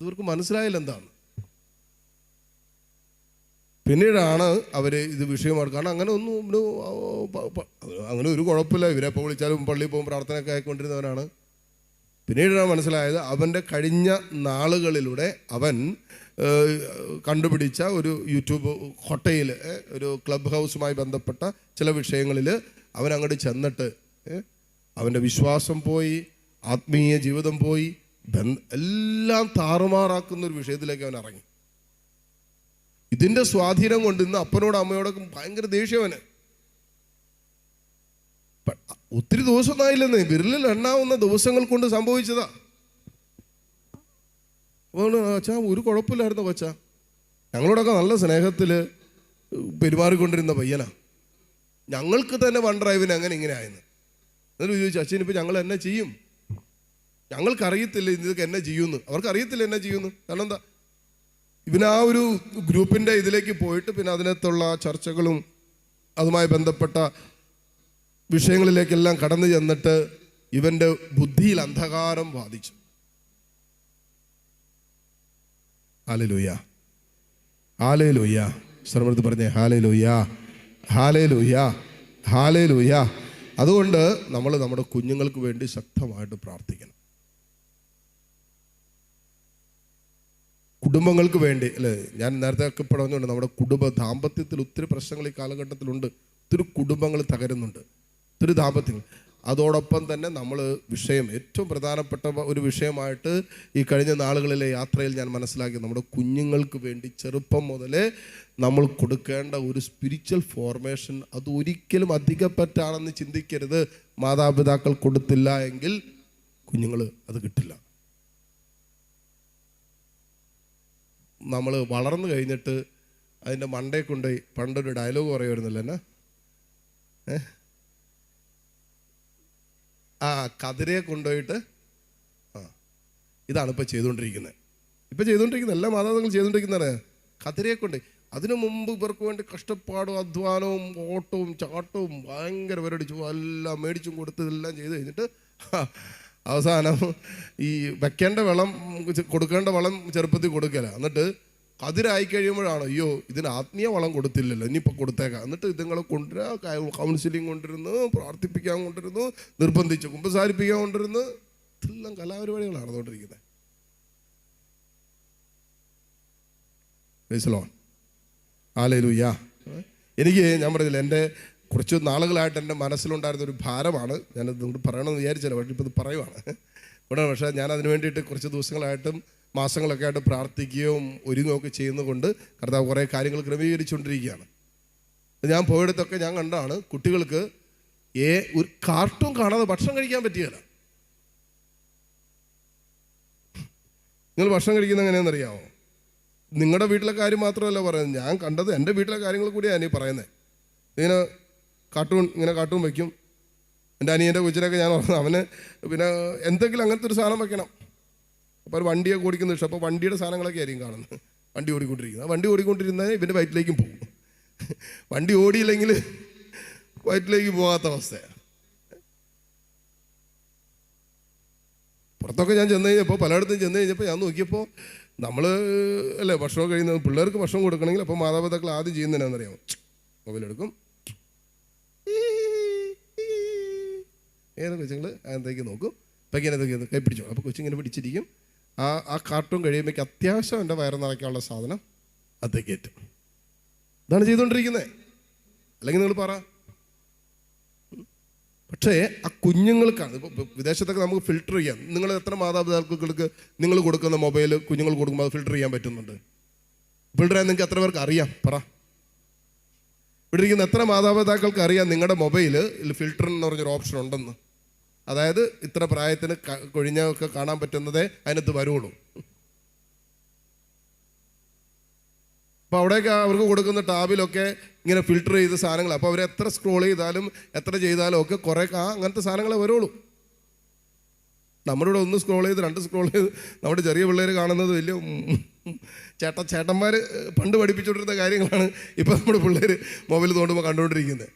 ഇവർക്ക് മനസ്സിലായില്ല എന്താണ്. പിന്നീടാണ് അവർ ഇത് വിഷയമായിട്ട് കാരണം അങ്ങനെ ഒന്നും അങ്ങനെ ഒരു കുഴപ്പമില്ല. ഇവരെപ്പോൾ വിളിച്ചാലും പള്ളിയിൽ പോകും പ്രാർത്ഥനയൊക്കെ ആയിക്കൊണ്ടിരുന്നവനാണ് പിന്നീടാണ് മനസ്സിലായത് അവന്റെ കഴിഞ്ഞ നാളുകളിലൂടെ അവൻ കണ്ടുപിടിച്ച ഒരു യൂട്യൂബ് ഹൊട്ടയിൽ ഒരു ക്ലബ് ഹൗസുമായി ബന്ധപ്പെട്ട ചില വിഷയങ്ങളിൽ അവൻ അങ്ങോട്ട് ചെന്നിട്ട് അവന്റെ വിശ്വാസം പോയി ആത്മീയ ജീവിതം പോയി എല്ലാം താറുമാറാക്കുന്ന ഒരു വിഷയത്തിലേക്ക് അവൻ ഇറങ്ങി. ഇതിന്റെ സ്വാധീനം കൊണ്ട് ഇന്ന് അപ്പനോടും അമ്മയോടൊക്കെ ഭയങ്കര ദേഷ്യമന് പ- ഒത്തിരി ദിവസമൊന്നായില്ലെന്നേ വിരലിൽ എണ്ണാവുന്ന ദിവസങ്ങൾ കൊണ്ട് സംഭവിച്ചതാ. അച്ഛാ ഒരു കുഴപ്പമില്ലായിരുന്നു കൊച്ചാ ഞങ്ങളോടൊക്കെ നല്ല സ്നേഹത്തിൽ പെരുമാറിക്കൊണ്ടിരുന്ന പയ്യനാ. ഞങ്ങൾക്ക് തന്നെ വൺ ഡ്രൈവിന് അങ്ങനെ ഇങ്ങനെ ആയെന്ന്. എന്നിട്ട് ചോദിച്ചു അച്ഛൻ ഇപ്പം ഞങ്ങൾ എന്നെ ചെയ്യും? ഞങ്ങൾക്കറിയത്തില്ല ഇതൊക്കെ എന്നെ ചെയ്യുമെന്ന് അവർക്കറിയത്തില്ല എന്നെ ചെയ്യുമെന്ന് കാരണം എന്താ? ഇവൻ ആ ഒരു ഗ്രൂപ്പിന്റെ ഇതിലേക്ക് പോയിട്ട് പിന്നെ അതിനകത്തുള്ള ചർച്ചകളും അതുമായി ബന്ധപ്പെട്ട വിഷയങ്ങളിലേക്കെല്ലാം കടന്നു ചെന്നിട്ട് ഇവന്റെ ബുദ്ധിയിൽ അന്ധകാരം ബാധിച്ചു ഹാലേ ലൂയ ഹാലേ ലൂയ ശ്രമത്ത് പറഞ്ഞേ ഹാലേ ലൂയ ഹാലേ ലൂയ ഹാലേ ലൂയ അതുകൊണ്ട് നമ്മൾ നമ്മുടെ കുഞ്ഞുങ്ങൾക്ക് വേണ്ടി ശക്തമായിട്ട് പ്രാർത്ഥിക്കണം. കുടുംബങ്ങൾക്ക് വേണ്ടി അല്ലേ ഞാൻ നേരത്തെ ഒക്കെ പറഞ്ഞുകൊണ്ട് നമ്മുടെ കുടുംബ ദാമ്പത്യത്തിൽ ഒത്തിരി പ്രശ്നങ്ങൾ ഈ കാലഘട്ടത്തിലുണ്ട്. ഒത്തിരി കുടുംബങ്ങൾ തകരുന്നുണ്ട്. ദാമ്പത്യങ്ങൾ അതോടൊപ്പം തന്നെ നമ്മൾ വിഷയം ഏറ്റവും പ്രധാനപ്പെട്ട ഒരു വിഷയമായിട്ട് ഈ കഴിഞ്ഞ നാളുകളിലെ യാത്രയിൽ ഞാൻ മനസ്സിലാക്കി നമ്മുടെ കുഞ്ഞുങ്ങൾക്ക് വേണ്ടി ചെറുപ്പം മുതലേ നമ്മൾ കൊടുക്കേണ്ട ഒരു സ്പിരിച്വൽ ഫോർമേഷൻ അത് ഒരിക്കലും അധികപ്പറ്റാണെന്ന് ചിന്തിക്കരുത്. മാതാപിതാക്കൾ കൊടുത്തില്ല എങ്കിൽ കുഞ്ഞുങ്ങൾ അത് കിട്ടില്ല. നമ്മൾ വളർന്നു കഴിഞ്ഞിട്ട് അതിന്റെ മണ്ടേ കൊണ്ടുപോയി പണ്ടൊരു ഡയലോഗ് പറയുമായിരുന്നില്ല എന്നാ? ഏ? ആ കതിരയെ കൊണ്ടുപോയിട്ട് ആ ഇതാണ് ഇപ്പോൾ ചെയ്തുകൊണ്ടിരിക്കുന്നത്. ഇപ്പം ചെയ്തുകൊണ്ടിരിക്കുന്നത് എല്ലാ മാതാപിതാക്കളും ചെയ്തുകൊണ്ടിരിക്കുന്നതാണ്. കതിരയെ കൊണ്ട് അതിനു മുമ്പ് ഇവർക്ക് വേണ്ടി കഷ്ടപ്പാടും അധ്വാനവും ഓട്ടവും ചാട്ടവും ഭയങ്കര വരടിച്ചു എല്ലാം മേടിച്ചും കൊടുത്ത് ഇതെല്ലാം ചെയ്ത് കഴിഞ്ഞിട്ട് അവസാനം ഈ വെക്കേണ്ട വെള്ളം കൊടുക്കേണ്ട വളം ചെറുപ്പത്തിൽ കൊടുക്കല. എന്നിട്ട് കതിരായി കഴിയുമ്പോഴാണ് അയ്യോ ഇതിന് ആത്മീയ വളം കൊടുത്തില്ലല്ലോ ഇനിയിപ്പോൾ കൊടുത്തേക്കാം. എന്നിട്ട് ഇതുങ്ങളെ കൊണ്ടുവരാ കൗൺസിലിംഗ് കൊണ്ടിരുന്നു പ്രാർത്ഥിപ്പിക്കാൻ കൊണ്ടിരുന്നു നിർബന്ധിച്ച് കുമ്പസാരിപ്പിക്കാൻ കൊണ്ടിരുന്നു ഇതെല്ലാം കലാപരിപാടികളാണ് നടന്നുകൊണ്ടിരിക്കുന്നത്. ആലേലുയ്യ എനിക്ക് ഞാൻ പറഞ്ഞില്ല എന്റെ കുറച്ച് നാളുകളായിട്ട് എന്റെ മനസ്സിലുണ്ടായിരുന്ന ഒരു ഭാരമാണ്. ഞാനത് നിങ്ങളോട് പറയണമെന്ന് വിചാരിച്ചില്ല പക്ഷേ ഇപ്പോൾ ഇത് പറയുവാണ്. ഇവിടെ പക്ഷേ ഞാൻ അതിന് വേണ്ടിയിട്ട് കുറച്ച് ദിവസങ്ങളായിട്ടും മാസങ്ങളൊക്കെ ആയിട്ട് പ്രാർത്ഥിക്കുകയും ഒരുങ്ങുകയൊക്കെ ചെയ്യുന്നതുകൊണ്ട് കർത്താവ് കുറേ കാര്യങ്ങൾ ക്രമീകരിച്ചുകൊണ്ടിരിക്കുകയാണ്. ഞാൻ പോയിടത്തൊക്കെ ഞാൻ കണ്ടാണ് കുട്ടികൾക്ക് ഏ ഒരു കാർട്ടൂൺ കാണാതെ ഭക്ഷണം കഴിക്കാൻ പറ്റിയല്ല. നിങ്ങൾ ഭക്ഷണം കഴിക്കുന്ന എങ്ങനെയാണെന്നറിയാമോ? നിങ്ങളുടെ വീട്ടിലെ കാര്യം മാത്രമല്ല പറയുന്നത്. ഞാൻ കണ്ടത് എന്റെ വീട്ടിലെ കാര്യങ്ങൾ കൂടിയാണ് ഈ പറയുന്നത് ഇങ്ങനെ കാർട്ടൂൺ ഇങ്ങനെ കാർട്ടൂൺ വയ്ക്കും. എന്റെ അനിയന്റെ കൊച്ചിനൊക്കെ ഞാൻ പറഞ്ഞത് അവന് പിന്നെ എന്തെങ്കിലും അങ്ങനത്തെ ഒരു സാധനം വെക്കണം അപ്പോൾ ഒരു വണ്ടിയൊക്കെ ഓടിക്കുന്ന ഇഷ്ടം. അപ്പോൾ വണ്ടിയുടെ സാധനങ്ങളൊക്കെ ആയിരിക്കും കാണുന്നത്. വണ്ടി ഓടിക്കൊണ്ടിരിക്കുന്നത്. വണ്ടി ഓടിക്കൊണ്ടിരുന്നത് ഇവന്റെ വയറ്റിലേക്കും പോകും. വണ്ടി ഓടിയില്ലെങ്കിൽ വയറ്റിലേക്ക് പോകാത്ത അവസ്ഥയാണ് പുറത്തൊക്കെ ഞാൻ ചെന്ന് കഴിഞ്ഞപ്പോൾ പലയിടത്തും ചെന്ന് കഴിഞ്ഞപ്പോൾ ഞാൻ നോക്കിയപ്പോൾ നമ്മൾ അല്ലേ ഭക്ഷണം കഴിയുന്നത് പിള്ളേർക്ക് ഭക്ഷണം കൊടുക്കണമെങ്കിൽ അപ്പോൾ മാതാപിതാക്കൾ ആദ്യം ചെയ്യുന്നതിനാണെന്നറിയാമോ മൊബൈലെടുക്കും ഏതൊക്കെ കൊച്ചുങ്ങൾ അതിനകത്തേക്ക് നോക്കും. അപ്പം ഇങ്ങനെ കൈ പിടിച്ചോ അപ്പോൾ കൊച്ചിങ്ങനെ പിടിച്ചിരിക്കും. ആ ആ കാർട്ടൂൺ കഴിയുമ്പോൾ അത്യാവശ്യം എന്റെ വയറ് നിറയ്ക്കാനുള്ള സാധനം അതേ കയറ്റും. ഇതാണ് ചെയ്തുകൊണ്ടിരിക്കുന്നത്. അല്ലെങ്കിൽ നിങ്ങൾ പറ. പക്ഷേ ആ കുഞ്ഞുങ്ങൾക്കാണ്. ഇപ്പോൾ വിദേശത്തൊക്കെ നമുക്ക് ഫിൽട്ടർ ചെയ്യാം. നിങ്ങൾ എത്ര മാതാപിതാക്കൾക്ക് നിങ്ങൾ കൊടുക്കുന്ന മൊബൈൽ കുഞ്ഞുങ്ങൾ കൊടുക്കുമ്പോൾ അത് ഫിൽട്ടർ ചെയ്യാൻ പറ്റുന്നുണ്ട്? ഫിൽട്ടർ ചെയ്യാൻ നിങ്ങൾക്ക് എത്ര പേർക്ക് അറിയാം? പറ. ഇവിടെ ഇരിക്കുന്ന എത്ര മാതാപിതാക്കൾക്ക് അറിയാം നിങ്ങളുടെ മൊബൈൽ ഫിൽട്ടർ എന്ന് പറഞ്ഞൊരു ഓപ്ഷൻ ഉണ്ടെന്ന്? അതായത് ഇത്ര പ്രായത്തിന് കൊഴിഞ്ഞൊക്കെ കാണാൻ പറ്റുന്നതേ അതിനകത്ത് വരുള്ളൂ. അപ്പോൾ അവിടെയൊക്കെ അവർക്ക് കൊടുക്കുന്ന ടാബിലൊക്കെ ഇങ്ങനെ ഫിൽട്ടർ ചെയ്ത സാധനങ്ങൾ അപ്പോൾ അവർ എത്ര സ്ക്രോൾ ചെയ്താലും എത്ര ചെയ്താലും ഒക്കെ കുറേ ആ അങ്ങനത്തെ സാധനങ്ങളെ വരുള്ളൂ. നമ്മുടെ ഇവിടെ ഒന്ന് സ്ക്രോൾ ചെയ്ത് രണ്ട് സ്ക്രോൾ ചെയ്ത് നമ്മുടെ ചെറിയ പിള്ളേർ കാണുന്നത് വലിയ ചേട്ട ചേട്ടന്മാർ പണ്ട് പഠിപ്പിച്ചുകൊണ്ടിരുന്ന കാര്യങ്ങളാണ് ഇപ്പം നമ്മുടെ പിള്ളേർ മൊബൈൽ തോണ്ടുമ്പോൾ കണ്ടുകൊണ്ടിരിക്കുന്നത്.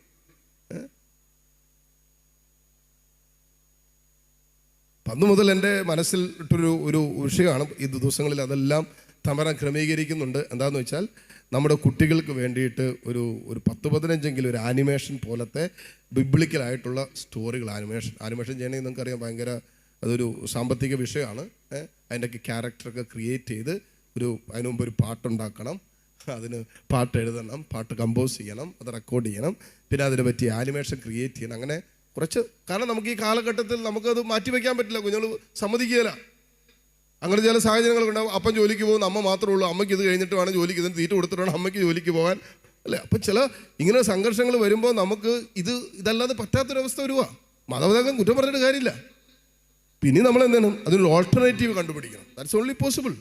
അന്ന് മുതൽ എന്റെ മനസ്സിൽ ഇട്ടൊരു ഒരു വിഷയമാണ് ഈ ദിവസങ്ങളിൽ അതെല്ലാം തമര ക്രമീകരിക്കുന്നുണ്ട്. എന്താണെന്ന് വെച്ചാൽ നമ്മുടെ കുട്ടികൾക്ക് വേണ്ടിയിട്ട് ഒരു ഒരു പത്ത് പതിനഞ്ചെങ്കിലും ഒരു ആനിമേഷൻ പോലത്തെ ബിബ്ലിക്കലായിട്ടുള്ള സ്റ്റോറികൾ ആനിമേഷൻ. ആനിമേഷൻ ചെയ്യണമെങ്കിൽ നിങ്ങൾക്കറിയാം ഭയങ്കര അതൊരു സാമ്പത്തിക വിഷയമാണ്. അതിന്റെയൊക്കെ ക്യാരക്ടറൊക്കെ ക്രിയേറ്റ് ചെയ്ത് ഒരു അതിനു മുമ്പ് ഒരു പാട്ടുണ്ടാക്കണം. അതിന് പാട്ട് എഴുതണം പാട്ട് കമ്പോസ് ചെയ്യണം അത് റെക്കോർഡ് ചെയ്യണം. പിന്നെ അതിനെ പറ്റി ആനിമേഷൻ ക്രിയേറ്റ് ചെയ്യണം. അങ്ങനെ കുറച്ച് കാരണം നമുക്ക് ഈ കാലഘട്ടത്തിൽ നമുക്കത് മാറ്റിവെക്കാൻ പറ്റില്ല. കുഞ്ഞുങ്ങൾ സമ്മതിക്കുകയില്ല. അങ്ങനെ ചില സാഹചര്യങ്ങളൊക്കെ ഉണ്ടാവും. അപ്പം ജോലിക്ക് പോകുന്ന അമ്മ മാത്രമേ ഉള്ളൂ. അമ്മയ്ക്ക് ഇത് കഴിഞ്ഞിട്ട് വേണം ജോലിക്ക്. ഇതിന് തീറ്റ കൊടുത്തിട്ട് വേണം അമ്മയ്ക്ക് ജോലിക്ക് പോകാൻ. അല്ലേ? അപ്പം ചില ഇങ്ങനെ സംഘർഷങ്ങൾ വരുമ്പോൾ നമുക്ക് ഇത് ഇതല്ലാതെ പറ്റാത്തൊരവസ്ഥ വരുവാ. മാതാപിതാക്കൾ കുറ്റം പറഞ്ഞിട്ട് കാര്യമില്ല. പിന്നെ നമ്മൾ എന്താണ് അതിനൊരു ഓൾട്ടർനേറ്റീവ് കണ്ടുപിടിക്കണം. ദാറ്റ്സ് ഓൺലി പോസിബിൾ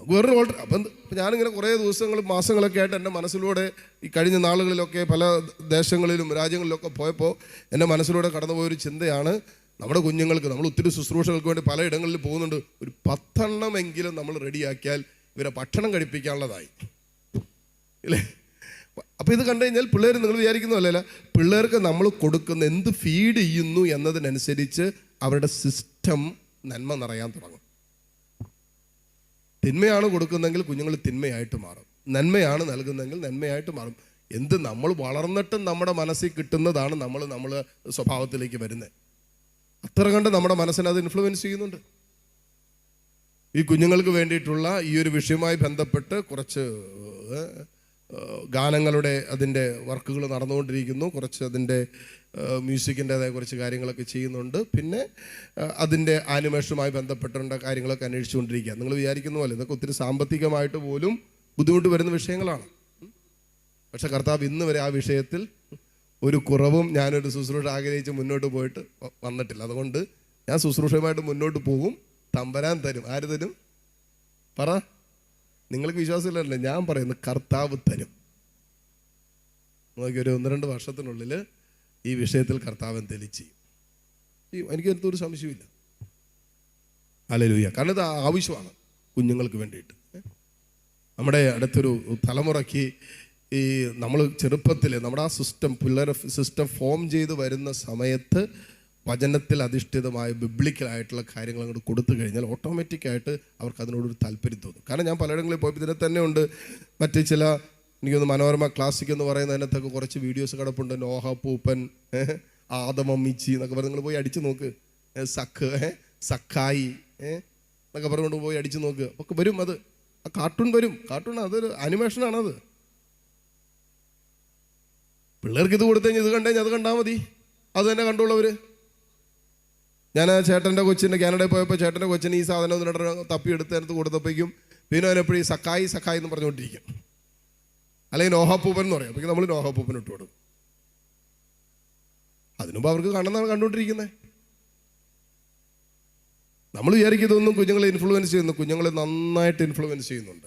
വേറൊരു ഓൾട്ടർ അപ്പം ഞാനിങ്ങനെ കുറേ ദിവസങ്ങൾ മാസങ്ങളൊക്കെ ആയിട്ട് എന്റെ മനസ്സിലൂടെ ഈ കഴിഞ്ഞ നാളുകളിലൊക്കെ പല ദേശങ്ങളിലും രാജ്യങ്ങളിലൊക്കെ പോയപ്പോൾ എന്റെ മനസ്സിലൂടെ കടന്നുപോയൊരു ചിന്തയാണ് നമ്മുടെ കുഞ്ഞുങ്ങൾക്ക് നമ്മൾ ഒത്തിരി ശുശ്രൂഷകൾക്ക് വേണ്ടി പലയിടങ്ങളിൽ പോകുന്നുണ്ട്. ഒരു പത്തെണ്ണമെങ്കിലും നമ്മൾ റെഡിയാക്കിയാൽ ഇവരെ ഭക്ഷണം കഴിപ്പിക്കാനുള്ളതായി. ഇല്ലേ? അപ്പോൾ ഇത് കണ്ടു കഴിഞ്ഞാൽ പിള്ളേർ നിങ്ങൾ വിചാരിക്കുന്നതല്ല പിള്ളേർക്ക് നമ്മൾ കൊടുക്കുന്ന എന്ത് ഫീഡ് ചെയ്യുന്നു എന്നതിനനുസരിച്ച് അവരുടെ സിസ്റ്റം നന്മ നിറയാൻ തുടങ്ങും. തിന്മയാണ് കൊടുക്കുന്നതെങ്കിൽ കുഞ്ഞുങ്ങൾ തിന്മയായിട്ട് മാറും. നന്മയാണ് നൽകുന്നതെങ്കിൽ നന്മയായിട്ട് മാറും. എന്ത് നമ്മൾ വളർന്നിട്ടും നമ്മുടെ മനസ്സിൽ കിട്ടുന്നതാണ് നമ്മൾ നമ്മൾ സ്വഭാവത്തിലേക്ക് വരുന്നത്. അത്ര കണ്ട് നമ്മുടെ മനസ്സിനെ അത് ഇൻഫ്ലുവൻസ് ചെയ്യുന്നുണ്ട്. ഈ കുഞ്ഞുങ്ങൾക്ക് വേണ്ടിയിട്ടുള്ള ഈ ഒരു വിഷയവുമായി ബന്ധപ്പെട്ട് കുറച്ച് ഗാനങ്ങളുടെ അതിന്റെ വർക്കുകൾ നടന്നുകൊണ്ടിരിക്കുന്നു. കുറച്ച് അതിന്റെ മ്യൂസിക്കിന്റെതായ കുറച്ച് കാര്യങ്ങളൊക്കെ ചെയ്യുന്നുണ്ട്. പിന്നെ അതിന്റെ ആനിമേഷനുമായി ബന്ധപ്പെട്ടുള്ള കാര്യങ്ങളൊക്കെ അന്വേഷിച്ചുകൊണ്ടിരിക്കുക നിങ്ങൾ വിചാരിക്കുന്ന പോലെ ഇതൊക്കെ ഒത്തിരി സാമ്പത്തികമായിട്ട് പോലും ബുദ്ധിമുട്ട് വരുന്ന വിഷയങ്ങളാണ്. പക്ഷെ കർത്താവ് ഇന്ന് വരെ ആ വിഷയത്തിൽ ഒരു കുറവും ഞാനൊരു ശുശ്രൂഷ ആഗ്രഹിച്ച് മുന്നോട്ട് പോയിട്ട് വന്നിട്ടില്ല. അതുകൊണ്ട് ഞാൻ ശുശ്രൂഷയുമായിട്ട് മുന്നോട്ട് പോകും തമ്പരാൻ തരും. ആര് തരും? പറ. നിങ്ങൾക്ക് വിശ്വാസമില്ലല്ലേ ഞാൻ പറയുന്നത് കർത്താവ് തരും. നോക്കി ഒരു ഒന്ന് രണ്ട് വർഷത്തിനുള്ളിൽ ഈ വിഷയത്തിൽ കർത്താവൻ തെളിച്ച് എനിക്ക് എന്തൊരു സംശയമില്ല അലലൂയ കാരണം ഇത് ആവശ്യമാണ് കുഞ്ഞുങ്ങൾക്ക് വേണ്ടിയിട്ട്. നമ്മുടെ അടുത്തൊരു തലമുറയ്ക്ക് ഈ നമ്മൾ ചെറുപ്പത്തിൽ നമ്മുടെ ആ സിസ്റ്റം പിള്ളേരെ സിസ്റ്റം ഫോം ചെയ്ത് വരുന്ന സമയത്ത് വചനത്തിൽ അധിഷ്ഠിതമായ ബിബ്ലിക്കലായിട്ടുള്ള കാര്യങ്ങൾ അങ്ങോട്ട് കൊടുത്തു കഴിഞ്ഞാൽ ഓട്ടോമാറ്റിക്കായിട്ട് അവർക്ക് അതിനോടൊരു താല്പര്യം തോന്നും. കാരണം ഞാൻ പലയിടങ്ങളിൽ പോയപ്പോൾ ഇതിനെ തന്നെ ഉണ്ട്. മറ്റ് ചില എനിക്കൊന്ന് മനോരമ ക്ലാസിക് എന്ന് പറയുന്നതിനകത്തൊക്കെ കുറച്ച് വീഡിയോസ് കിടപ്പുണ്ട്. നോഹ പൂപ്പൻ ആദമമ്മിച്ചി ആദമ മിച്ചി എന്നൊക്കെ പറഞ്ഞ് നിങ്ങൾ പോയി അടിച്ചു നോക്ക്. സഖ് സഖായി എന്നൊക്കെ പറഞ്ഞുകൊണ്ട് പോയി അടിച്ചു നോക്ക്. ഒക്കെ വരും അത്. ആ കാർട്ടൂൺ വരും. കാർട്ടൂൺ അതൊരു അനിമേഷനാണത് പിള്ളേർക്ക് ഇത് കൊടുത്തു കഴിഞ്ഞാൽ ഇത് കണ്ടു കഴിഞ്ഞാൽ അത് കണ്ടാൽ മതി. അത് തന്നെ കണ്ടുള്ളവർ ഞാൻ ആ ചേട്ടന്റെ കൊച്ചിന്റെ കാനഡയിൽ പോയപ്പോൾ ചേട്ടന്റെ കൊച്ചിന് ഈ സാധനം ഒന്ന് രണ്ടെണ്ണം തപ്പി എടുത്ത് അതിനകത്ത് കൊടുത്തപ്പോഴേക്കും പിന്നെ അവനെപ്പോഴും ഈ സക്കായി സക്കായി എന്ന് പറഞ്ഞുകൊണ്ടിരിക്കും. അല്ലെങ്കിൽ നോഹപ്പൂപ്പൻ എന്ന് പറയും. അപ്പോൾ നമ്മൾ നോഹാപ്പൂപ്പൻ ഇട്ട് കൊടുക്കും. അതിനുമ്പ് അവർക്ക് കാണുന്നതാണ് കണ്ടുകൊണ്ടിരിക്കുന്നത് നമ്മൾ വിചാരിക്കും ഇതൊന്നും കുഞ്ഞുങ്ങളെ ഇൻഫ്ലുവൻസ് ചെയ്യുന്നു. കുഞ്ഞുങ്ങളെ നന്നായിട്ട് ഇൻഫ്ലുവൻസ് ചെയ്യുന്നുണ്ട്.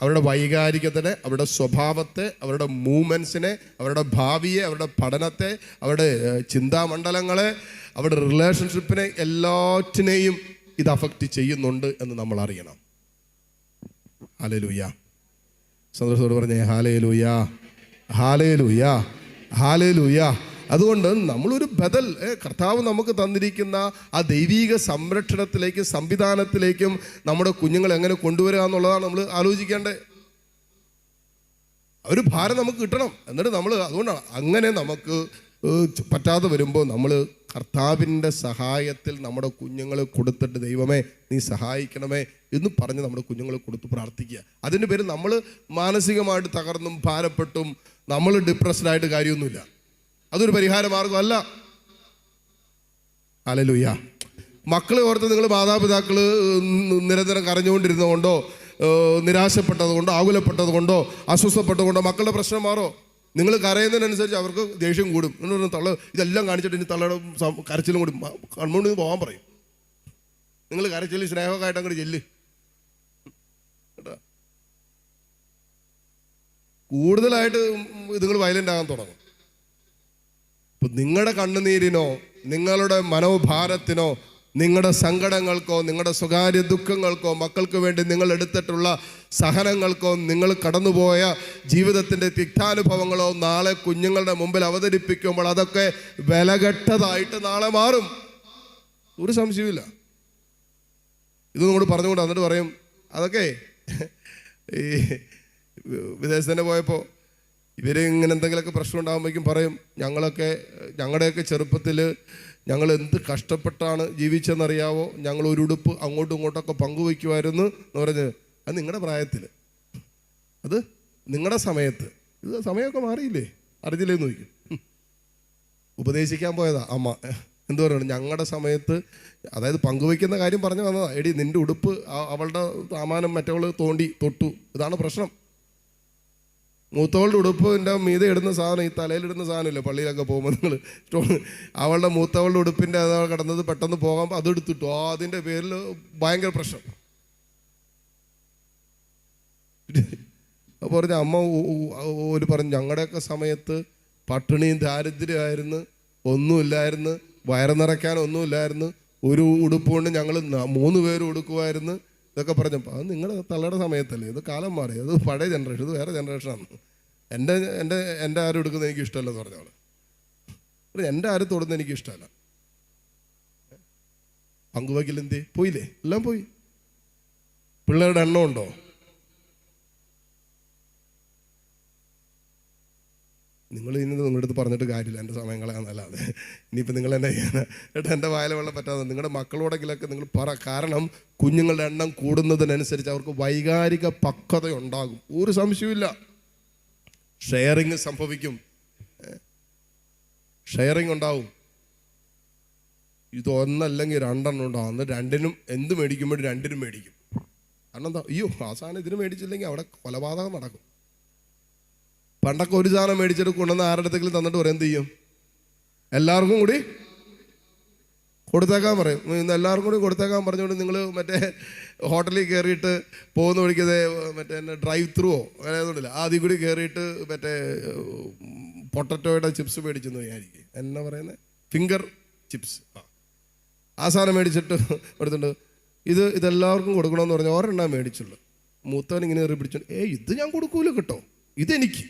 അവരുടെ വൈകാരികത്തിനെ അവരുടെ സ്വഭാവത്തെ അവരുടെ മൂവ്മെൻസിനെ അവരുടെ ഭാവിയെ അവരുടെ പഠനത്തെ അവരുടെ ചിന്താമണ്ഡലങ്ങളെ അവരുടെ റിലേഷൻഷിപ്പിനെ എല്ലാറ്റിനെയും ഇത് അഫക്റ്റ് ചെയ്യുന്നുണ്ട് എന്ന് നമ്മൾ അറിയണം. ഹാലേലൂയ സന്തോഷത്തോട് പറഞ്ഞേ ഹാലേലൂയ ലൂയ ഹാലേലൂയ ഹാലേ ലൂയ അതുകൊണ്ട് നമ്മളൊരു ബദൽ കർത്താവ് നമുക്ക് തന്നിരിക്കുന്ന ആ ദൈവീക സംരക്ഷണത്തിലേക്കും സംവിധാനത്തിലേക്കും നമ്മുടെ കുഞ്ഞുങ്ങളെ എങ്ങനെ കൊണ്ടുവരിക എന്നുള്ളതാണ് നമ്മൾ ആലോചിക്കേണ്ടത്. ഒരു ഭാരം നമുക്ക് കിട്ടണം. എന്നിട്ട് നമ്മൾ അതുകൊണ്ടാണ് അങ്ങനെ നമുക്ക് പറ്റാതെ വരുമ്പോൾ നമ്മൾ കർത്താവിന്റെ സഹായത്തിൽ നമ്മുടെ കുഞ്ഞുങ്ങൾ കൊടുത്തിട്ട് ദൈവമേ നീ സഹായിക്കണമേ എന്ന് പറഞ്ഞ് നമ്മുടെ കുഞ്ഞുങ്ങൾ കൊടുത്ത് പ്രാർത്ഥിക്കുക. അതിന്റെ പേര് നമ്മൾ മാനസികമായിട്ട് തകർന്നും ഭാരപ്പെട്ടും നമ്മൾ ഡിപ്രസ്ഡായിട്ട് കാര്യമൊന്നുമില്ല. അതൊരു പരിഹാര മാർഗമല്ല അലലുയ്യ മക്കളെ ഓർത്ത് നിങ്ങൾ മാതാപിതാക്കൾ നിരന്തരം കരഞ്ഞുകൊണ്ടിരുന്നതുകൊണ്ടോ നിരാശപ്പെട്ടതുകൊണ്ടോ ആകുലപ്പെട്ടതുകൊണ്ടോ അസ്വസ്ഥപ്പെട്ടതുകൊണ്ടോ മക്കളുടെ പ്രശ്നം മാറോ? നിങ്ങൾ കരയുന്നതിനനുസരിച്ച് അവർക്ക് ദേഷ്യം കൂടും. എന്ന് പറഞ്ഞാൽ തള്ള ഇതെല്ലാം കാണിച്ചിട്ട് ഇനി തള്ളയുടെ കരച്ചിലും കൂടും കൺമുണ്ട് പോകാൻ പറയും. നിങ്ങൾ കരച്ചിൽ സ്നേഹമൊക്കെ ആയിട്ട് അങ്ങോട്ട് ചെല്ല്. കേട്ടോ? കൂടുതലായിട്ട് ഇതുങ്ങൾ വയലന്റ് ആകാൻ തുടങ്ങും. അപ്പം നിങ്ങളുടെ കണ്ണുനീരിനോ നിങ്ങളുടെ മനോഭാരത്തിനോ നിങ്ങളുടെ സങ്കടങ്ങൾക്കോ നിങ്ങളുടെ സ്വകാര്യ ദുഃഖങ്ങൾക്കോ മക്കൾക്ക് വേണ്ടി നിങ്ങൾ എടുത്തിട്ടുള്ള സഹനങ്ങൾക്കോ നിങ്ങൾ കടന്നുപോയ ജീവിതത്തിന്റെ തിക്താനുഭവങ്ങളോ നാളെ കുഞ്ഞുങ്ങളുടെ മുമ്പിൽ അവതരിപ്പിക്കുമ്പോൾ അതൊക്കെ വിലകെട്ടതായിട്ട് നാളെ മാറും. ഒരു സംശയമില്ല ഇത് നമ്മോട് പറഞ്ഞുകൊണ്ട് എന്നിട്ട് പറയും. അതൊക്കെ ഈ വിദേശത്തിന് പോയപ്പോൾ ഇവർ ഇങ്ങനെ എന്തെങ്കിലുമൊക്കെ പ്രശ്നം ഉണ്ടാകുമ്പോഴേക്കും പറയും. ഞങ്ങളൊക്കെ ഞങ്ങളുടെയൊക്കെ ചെറുപ്പത്തിൽ ഞങ്ങൾ എന്ത് കഷ്ടപ്പെട്ടാണ് ജീവിച്ചെന്നറിയാവോ? ഞങ്ങൾ ഒരു ഉടുപ്പ് അങ്ങോട്ടും ഇങ്ങോട്ടൊക്കെ പങ്കുവയ്ക്കുമായിരുന്നു എന്ന് പറഞ്ഞ്. അത് നിങ്ങളുടെ പ്രായത്തിൽ അത് നിങ്ങളുടെ സമയത്ത്. ഇത് സമയമൊക്കെ മാറിയില്ലേ? അറിഞ്ഞില്ലേ എന്ന് ചോദിക്കും. ഉപദേശിക്കാൻ പോയതാ അമ്മ. എന്തു പറയുന്നത് ഞങ്ങളുടെ സമയത്ത് അതായത് പങ്കുവയ്ക്കുന്ന കാര്യം പറഞ്ഞു വന്നതാ. എടി നിന്റെ ഉടുപ്പ് അവളുടെ സാമാനം മറ്റവൾ തോണ്ടി തൊട്ടു. ഇതാണ് പ്രശ്നം. മൂത്തവളുടെ ഉടുപ്പിന്റെ മീതെ ഇടുന്ന സാധനം ഈ തലയിലിടുന്ന സാധനമില്ല പള്ളിയിലൊക്കെ പോകുമ്പോൾ നിങ്ങൾ അവളുടെ മൂത്തവളുടെ ഉടുപ്പിന്റെ അതാ കിടന്നത് പെട്ടെന്ന് പോകാൻ അത് എടുത്തിട്ടു. ആ അതിന്റെ പേരിൽ ഭയങ്കര പ്രശ്നം. അപ്പോൾ പറഞ്ഞ അമ്മ ഒരു പറഞ്ഞു ഞങ്ങളുടെയൊക്കെ സമയത്ത് പട്ടിണിയും ദാരിദ്ര്യമായിരുന്നു ഒന്നുമില്ലായിരുന്നു വയറ് നിറയ്ക്കാൻ ഒന്നുമില്ലായിരുന്നു ഒരു ഉടുപ്പ് കൊണ്ട് ഞങ്ങൾ മൂന്ന് പേര് ഉടുക്കുമായിരുന്നു. ഇതൊക്കെ പറഞ്ഞപ്പോൾ അത് നിങ്ങളുടെ തള്ളയുടെ സമയത്തല്ലേ? ഇത് കാലം മാറി. അത് പഴയ ജനറേഷൻ ഇത് വേറെ ജനറേഷനാണ് എന്റെ എന്റെ എന്റെ ആരും എടുക്കുന്നത് എനിക്ക് ഇഷ്ടമല്ലെന്ന് പറഞ്ഞവൾ എന്റെ ആരും തൊടുന്നത് എനിക്ക് ഇഷ്ടമല്ല. പങ്കുവയ്ക്കൽ എന്ത് പോയില്ലേ? എല്ലാം പോയി. പിള്ളേരുടെ എണ്ണം ഉണ്ടോ? നിങ്ങൾ ഇനി നിങ്ങളുടെ അടുത്ത് പറഞ്ഞിട്ട് കാര്യമില്ല എന്റെ സമയം കളയാന്നല്ലാതെ ഇനിയിപ്പോൾ നിങ്ങൾ എന്നെ ചെയ്യാനാ ഏട്ടാ എന്റെ വായല വെള്ളം പറ്റാതെ നിങ്ങളുടെ മക്കളോടെങ്കിലൊക്കെ നിങ്ങൾ പറ. കാരണം കുഞ്ഞുങ്ങളുടെ എണ്ണം കൂടുന്നതിനനുസരിച്ച് അവർക്ക് വൈകാരിക പക്വത ഉണ്ടാകും ഒരു സംശയമില്ല ഷെയറിങ് സംഭവിക്കും. ഷെയറിങ് ഉണ്ടാവും. ഇത് ഒന്നല്ലെങ്കിൽ രണ്ടെണ്ണം ഉണ്ടാവും. അന്ന് രണ്ടിനും എന്ത് മേടിക്കുമ്പോഴും രണ്ടിനും മേടിക്കും. കാരണം എന്താ അയ്യോ സാധനം ഇതിന് മേടിച്ചില്ലെങ്കിൽ അവിടെ കൊലപാതകം നടക്കും. പണ്ടൊക്കെ ഒരു സാധനം മേടിച്ചിട്ട് കൊണ്ടുവന്ന് ആരുടെ അടുത്തെങ്കിലും തന്നിട്ട് പറയും എന്ത് ചെയ്യും? എല്ലാവർക്കും കൂടി കൊടുത്തേക്കാൻ പറയും. ഇന്ന് എല്ലാവർക്കും കൂടി കൊടുത്തേക്കാൻ പറഞ്ഞുകൊണ്ട് നിങ്ങൾ മറ്റേ ഹോട്ടലിൽ കയറിയിട്ട് പോകുന്ന വഴിക്കത് മറ്റേ ഡ്രൈവ് ത്രൂവോ അങ്ങനെ ഒന്നുമില്ല ആദ്യം കൂടി കയറിയിട്ട് മറ്റേ പൊട്ടറ്റോയുടെ ചിപ്സ് മേടിച്ചെന്ന് വിചാരിക്കും. എന്നാ പറയുന്നത് ഫിംഗർ ചിപ്സ് ആ. സാധനം മേടിച്ചിട്ട് എടുത്തിട്ടുണ്ട് ഇത് ഇതെല്ലാവർക്കും കൊടുക്കണമെന്ന് പറഞ്ഞാൽ ഒരെണ്ണം മേടിച്ചുള്ളൂ. മൂത്തവൻ ഇങ്ങനെ പിടിച്ചോണ്ട് ഏ ഇത് ഞാൻ കൊടുക്കൂല കേട്ടോ. ഇതെനിക്ക്.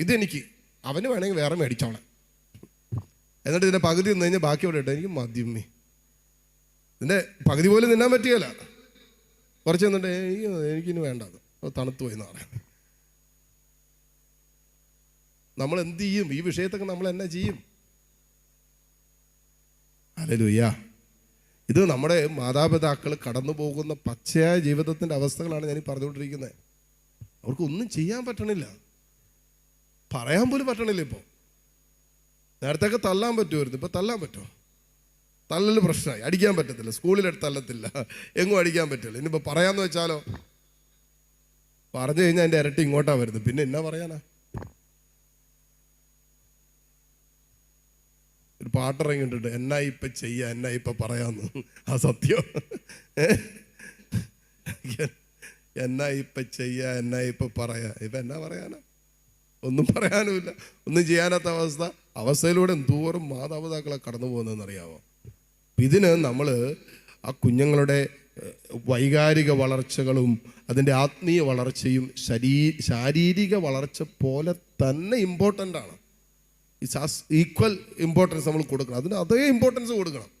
ഇതെനിക്ക് അവന് വേണമെങ്കിൽ വേറെ മേടിച്ചോളാം. എന്നിട്ട് ഇതിന്റെ പകുതി നിന്ന് കഴിഞ്ഞാൽ ബാക്കി അവിടെ ഇട്ടോ എനിക്ക് മദ്യമ്മി ഇതിന്റെ പകുതി പോലും തിന്നാൻ പറ്റിയല്ല കുറച്ച് നിന്നിട്ട് "ഏയ്, എനിക്കിനി വേണ്ട അത് അത് തണുത്തു പോയി എന്ന് പറയാം. നമ്മൾ എന്ത് ചെയ്യും? ഈ വിഷയത്തൊക്കെ നമ്മൾ എന്നാ ചെയ്യും. അല്ലൂയ്യ ഇത് നമ്മുടെ മാതാപിതാക്കൾ കടന്നു പോകുന്ന പച്ചയായ ജീവിതത്തിന്റെ അവസ്ഥകളാണ് ഞാൻ പറഞ്ഞുകൊണ്ടിരിക്കുന്നത്. അവർക്കൊന്നും ചെയ്യാൻ പറ്റണില്ല. പറയാൻ പോലും പറ്റണില്ല ഇപ്പോൾ നേരത്തെയൊക്കെ തല്ലാൻ പറ്റുമായിരുന്നു. ഇപ്പൊ തല്ലാൻ പറ്റുമോ തല്ലൽ പ്രശ്നമായി. അടിക്കാൻ പറ്റത്തില്ല. സ്കൂളിലെടുത്ത് തല്ലത്തില്ല എങ്ങും അടിക്കാൻ പറ്റില്ല. ഇനിയിപ്പോൾ പറയാന്ന് വെച്ചാലോ? പറഞ്ഞു കഴിഞ്ഞാൽ എന്റെ ഇരട്ടി ഇങ്ങോട്ടാ വരുന്നത്. പിന്നെ എന്നാ പറയാനാ? ഒരു പാട്ടിറങ്ങിയിട്ടുണ്ട്. എന്നാ ഇപ്പൊ ചെയ്യുക എന്നാ ഇപ്പൊ പറയാന്ന്. ആ സത്യം? എന്നാ ഇപ്പൊ ചെയ്യുക എന്നാ ഇപ്പൊ പറയാ? ഇപ്പൊ എന്നാ പറയാനാ? ഒന്നും പറയാനുമില്ല. ഒന്നും ചെയ്യാനാത്ത അവസ്ഥ. അവസ്ഥയിലൂടെ എന്തോറും മാതാപിതാക്കളെ കടന്നു പോകുന്നതെന്ന് അറിയാമോ ഇതിന് നമ്മൾ ആ കുഞ്ഞുങ്ങളുടെ വൈകാരിക വളർച്ചകളും അതിന്റെ ആത്മീയ വളർച്ചയും ശരീ ശാരീരിക വളർച്ച പോലെ തന്നെ ഇമ്പോർട്ടന്റ് ആണ്. ഈക്വൽ ഇമ്പോർട്ടൻസ് നമ്മൾ കൊടുക്കണം. അതിന് അതേ ഇമ്പോർട്ടൻസ് കൊടുക്കണം.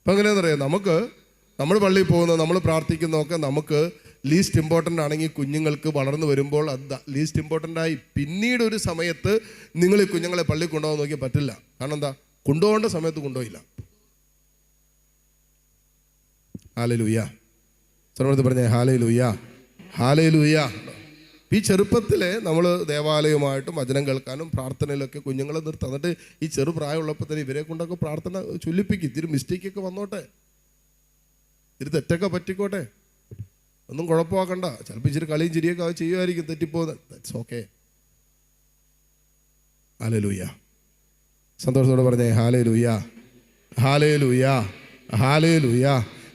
ഇപ്പം നമുക്ക് നമ്മൾ പള്ളിയിൽ പോകുന്ന നമ്മൾ പ്രാർത്ഥിക്കുന്നതൊക്കെ നമുക്ക് ലീസ്റ്റ് ഇമ്പോർട്ടന്റ് ആണെങ്കിൽ കുഞ്ഞുങ്ങൾക്ക് വളർന്നു വരുമ്പോൾ അത് ലീസ്റ്റ് ഇമ്പോർട്ടന്റ് ആയി പിന്നീട് ഒരു സമയത്ത് നിങ്ങൾ ഈ കുഞ്ഞുങ്ങളെ പള്ളി കൊണ്ടുപോകാൻ നോക്കിയാൽ പറ്റില്ല. കാരണം എന്താ? കൊണ്ടുപോകേണ്ട സമയത്ത് കൊണ്ടുപോയില്ല. ഹാലേ ലൂയ ചെറുപ്പത്തിൽ പറഞ്ഞേ ഹാലേ ലൂയ ഹാലേ ലൂയ ഈ ചെറുപ്പത്തിൽ നമ്മൾ ദേവാലയമായിട്ടും വചനം കേൾക്കാനും പ്രാർത്ഥനയിലൊക്കെ കുഞ്ഞുങ്ങളെ നിർത്തി. എന്നിട്ട് ഈ ചെറു പ്രായമുള്ളപ്പോൾ തന്നെ ഇവരെ കൊണ്ടൊക്കെ പ്രാർത്ഥന ചൊല്ലിപ്പിക്കും. ഇത്തിരി മിസ്റ്റേക്കൊക്കെ വന്നോട്ടെ. ഇത് തെറ്റൊക്കെ പറ്റിക്കോട്ടെ. ഒന്നും കുഴപ്പമാക്കണ്ട. ചിലപ്പോൾ ഇച്ചിരി കളിയും ചിരിയൊക്കെ അത് ചെയ്യുമായിരിക്കും തെറ്റിപ്പോകുന്നത് ദാറ്റ്സ് ഓക്കെ ഹാലേ ലൂയ സന്തോഷത്തോടെ പറഞ്ഞേ ഹാലേ ലൂയ ഹാലേ ലൂയ ഹാലേ ലൂയ